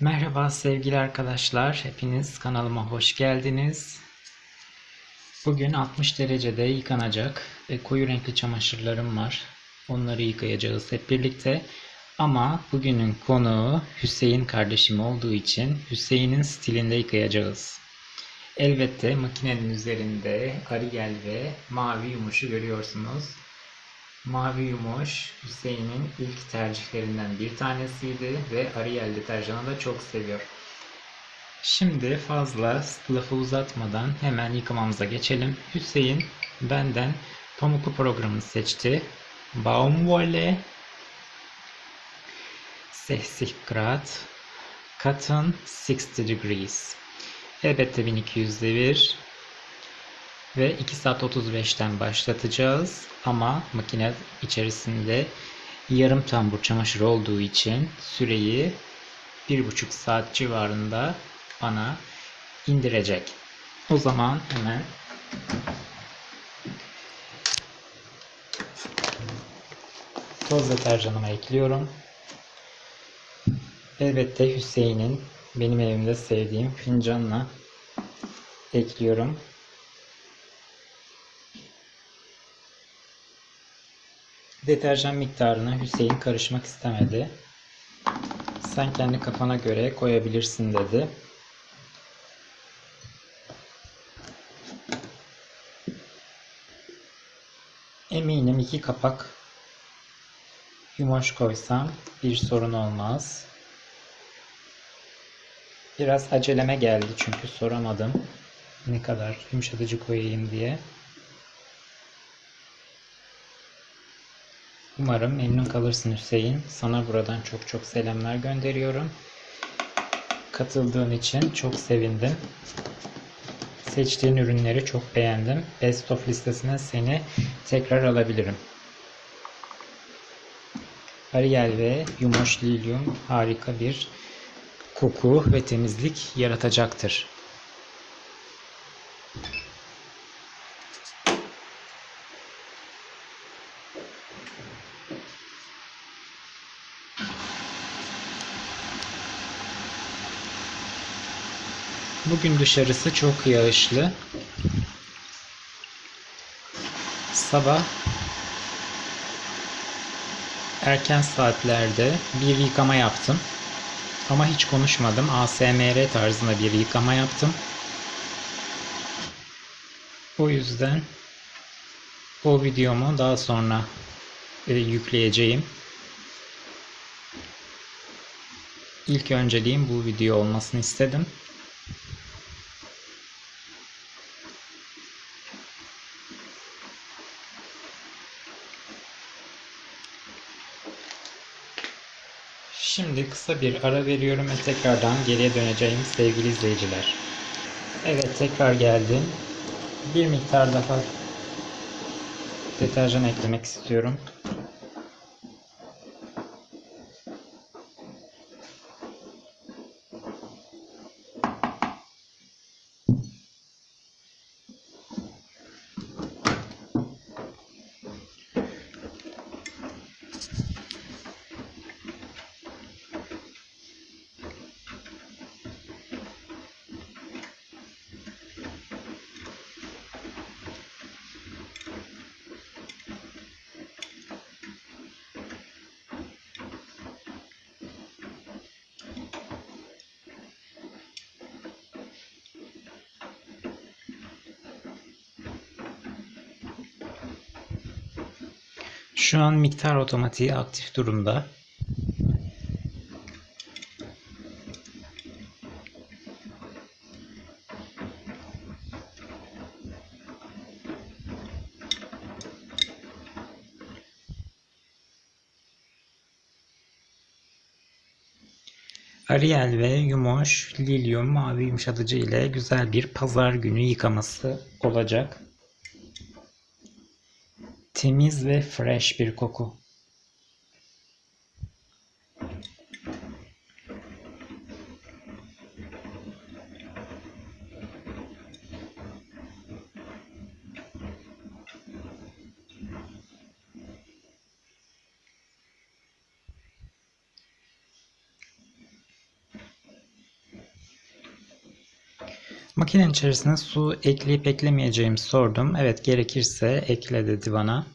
Merhaba sevgili arkadaşlar. Hepiniz kanalıma hoş geldiniz. Bugün 60 derecede yıkanacak koyu renkli çamaşırlarım var. Onları yıkayacağız hep birlikte. Ama bugünün konuğu Hüseyin kardeşim olduğu için Hüseyin'in stilinde yıkayacağız. Elbette makinenin üzerinde Ariel ve mavi yumuşu görüyorsunuz. Mavi yumuş Hüseyin'in ilk tercihlerinden bir tanesiydi ve Ariel deterjanı da çok seviyor. Şimdi fazla lafı uzatmadan hemen yıkamamıza geçelim. Hüseyin benden pamuklu programını seçti. Baumwolle 60 grad Cotton 60 degrees. Elbette 1200 devir ve 2 saat 35'ten başlatacağız ama makine içerisinde yarım tambur çamaşır olduğu için süreyi 1,5 saat civarında bana indirecek. O zaman hemen toz deterjanımı ekliyorum. Elbette Hüseyin'in benim evimde sevdiğim fincanla ekliyorum. Deterjan miktarına Hüseyin karışmak istemedi. Sen kendi kafana göre koyabilirsin dedi. Eminim iki kapak yumoş koysam bir sorun olmaz. Biraz aceleme geldi çünkü soramadım ne kadar yumuşatıcı koyayım diye. Umarım memnun kalırsın Hüseyin. Sana buradan çok çok selamlar gönderiyorum. Katıldığın için çok sevindim. Seçtiğin ürünleri çok beğendim. Best of listesine seni tekrar alabilirim. Ariel ve Yumoş Lilium harika bir koku ve temizlik yaratacaktır. Bugün dışarısı çok yağışlı. Sabah erken saatlerde bir yıkama yaptım. Ama hiç konuşmadım. ASMR tarzında bir yıkama yaptım. O yüzden o videomu daha sonra e, yükleyeceğim. İlk önceliğim bu video olmasını istedim. Kısa bir ara veriyorum ve tekrardan geriye döneceğim sevgili izleyiciler. Evet tekrar geldim. Bir miktar daha deterjan eklemek istiyorum. Şu an miktar otomatiği aktif durumda. Ariel ve Yumoş Lilium mavi yumuşatıcı ile güzel bir pazar günü yıkaması olacak. Temiz ve fresh bir koku. Makinenin içerisine su ekleyip eklemeyeceğimi sordum. Evet gerekirse ekle dedi bana.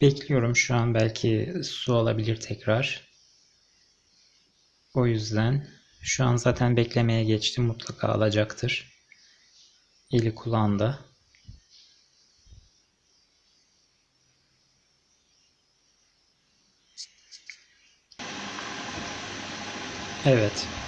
Bekliyorum şu an belki su alabilir tekrar. O yüzden şu an zaten beklemeye geçti. Mutlaka alacaktır. Eli kulağında. Evet.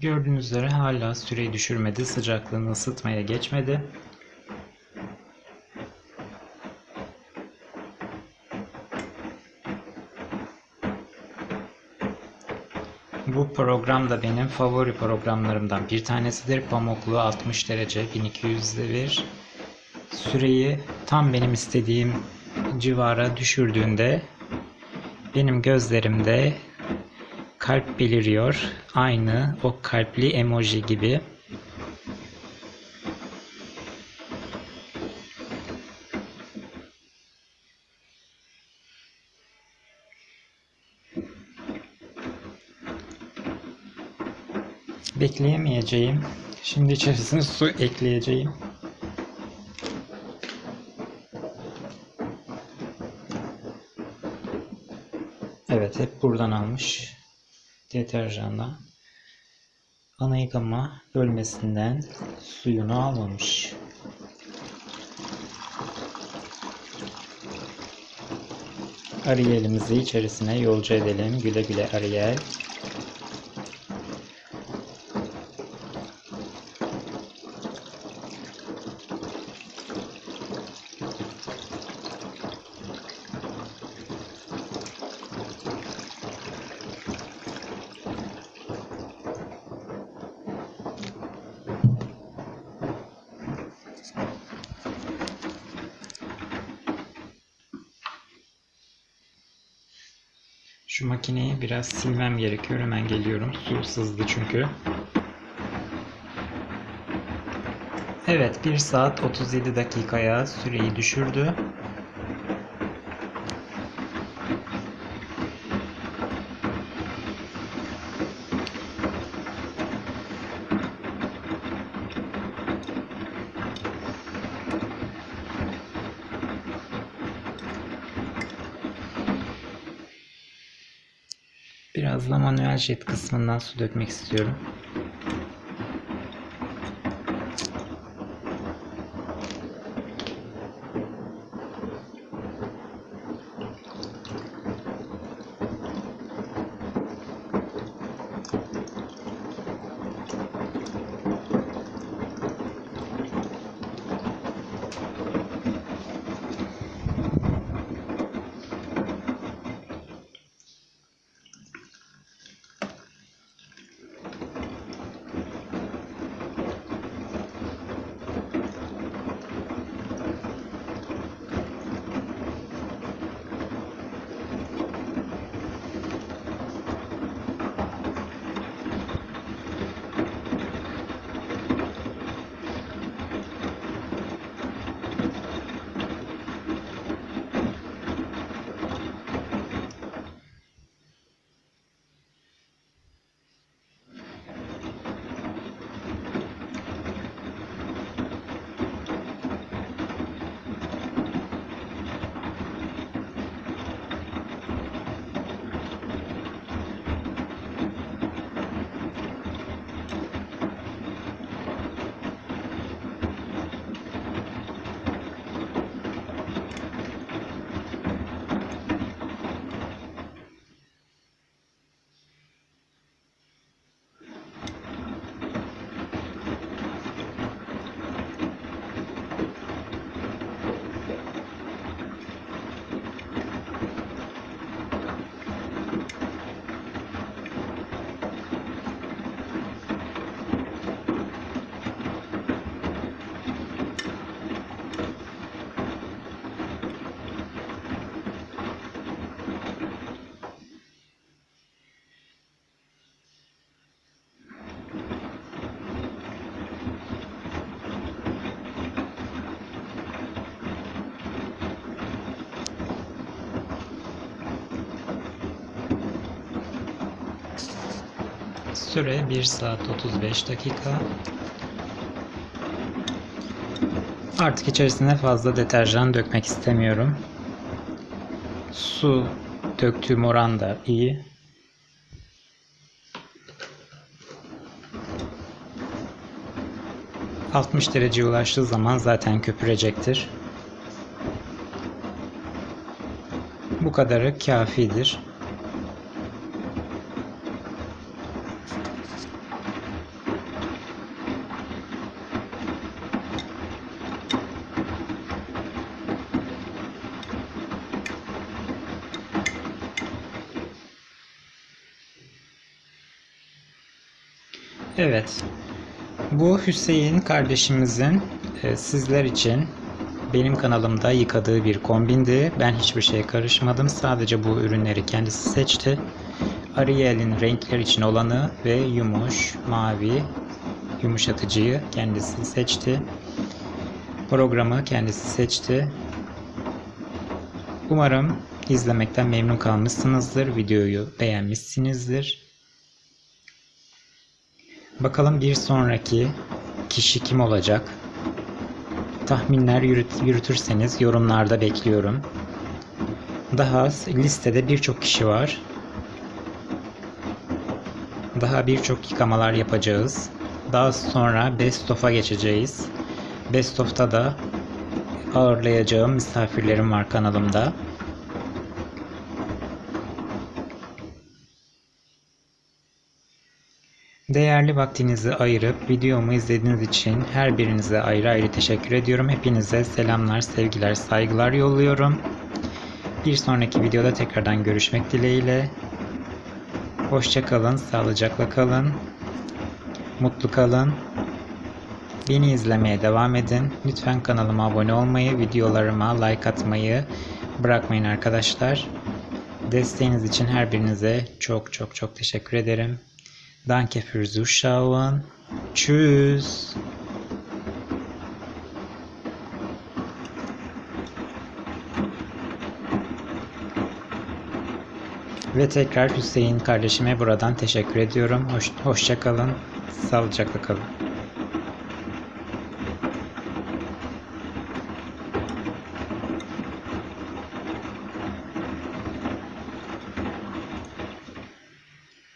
Gördüğünüz üzere hala süreyi düşürmedi. Sıcaklığını ısıtmaya geçmedi. Bu program da benim favori programlarımdan bir tanesidir. Pamuklu 60 derece 1200'de bir süreyi tam benim istediğim civara düşürdüğünde benim gözlerimde kalp beliriyor. Aynı o kalpli emoji gibi. Bekleyemeyeceğim. Şimdi içerisine su ekleyeceğim. Evet hep buradan almış deterjanla ana yıkama bölmesinden suyunu almamış. Ariel'imizi içerisine yolcu edelim. Güle güle Ariel. Şu makineyi biraz silmem gerekiyor. Hemen geliyorum. Su sızdı çünkü. Evet 1 saat 37 dakikaya süreyi düşürdü. Biraz da manuel jet kısmından su dökmek istiyorum. Süre 1 saat 35 dakika. Artık içerisine fazla deterjan dökmek istemiyorum. Su döktüğüm oran da iyi. ...60 dereceye ulaştığı zaman zaten köpürecektir. Bu kadarı kafidir. Evet. Bu Hüseyin kardeşimizin e, sizler için benim kanalımda yıkadığı bir kombindi. Ben hiçbir şeye karışmadım. Sadece bu ürünleri kendisi seçti. Ariel'in renkler için olanı ve yumuş, mavi yumuşatıcıyı kendisi seçti. Programı kendisi seçti. Umarım izlemekten memnun kalmışsınızdır. Videoyu beğenmişsinizdir. Bakalım bir sonraki kişi kim olacak? Tahminler yürüt, yürütürseniz yorumlarda bekliyorum. Daha listede birçok kişi var. Daha birçok yıkamalar yapacağız. Daha sonra Best of'a geçeceğiz. Best of'ta da ağırlayacağım misafirlerim var kanalımda. Değerli vaktinizi ayırıp videomu izlediğiniz için her birinize ayrı ayrı teşekkür ediyorum. Hepinize selamlar, sevgiler, saygılar yolluyorum. Bir sonraki videoda tekrardan görüşmek dileğiyle. Hoşça kalın, sağlıcakla kalın. Mutlu kalın. Beni izlemeye devam edin. Lütfen kanalıma abone olmayı, videolarıma like atmayı bırakmayın arkadaşlar. Desteğiniz için her birinize çok çok çok teşekkür ederim. Danke fürs Zuschauen. Tschüss. Ve tekrar Hüseyin kardeşime buradan teşekkür ediyorum. Hoş, hoşça kalın. Sağlıcakla kalın.